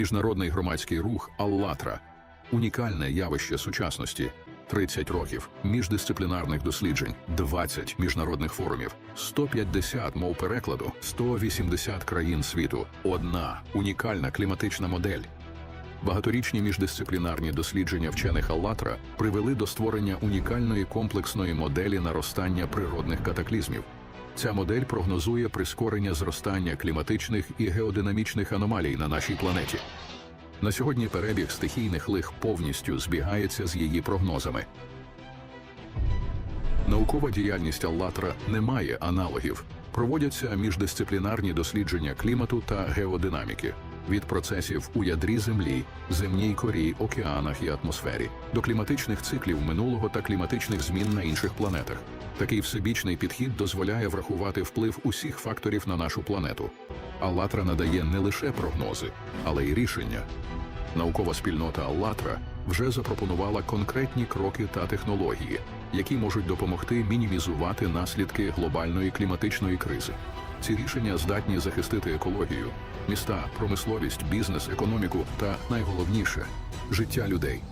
Міжнародний громадський рух «Аллатра» – унікальне явище сучасності. 30 років міждисциплінарних досліджень, 20 міжнародних форумів, 150 мов перекладу, 180 країн світу, одна унікальна кліматична модель. Багаторічні міждисциплінарні дослідження вчених Аллатра привели до створення унікальної комплексної моделі наростання природних катаклізмів. Ця модель прогнозує прискорення зростання кліматичних і геодинамічних аномалій на нашій планеті. На сьогодні перебіг стихійних лих повністю збігається з її прогнозами. Наукова діяльність Аллатра не має аналогів. Проводяться міждисциплінарні дослідження клімату та геодинаміки від процесів у ядрі Землі, земній корі, океанах і атмосфері до кліматичних циклів минулого та кліматичних змін на інших планетах. Такий всебічний підхід дозволяє врахувати вплив усіх факторів на нашу планету. Аллатра надає не лише прогнози, але й рішення. Наукова спільнота Аллатра вже запропонувала конкретні кроки та технології, які можуть допомогти мінімізувати наслідки глобальної кліматичної кризи. Ці рішення здатні захистити екологію, міста, промисловість, бізнес, економіку та найголовніше життя людей.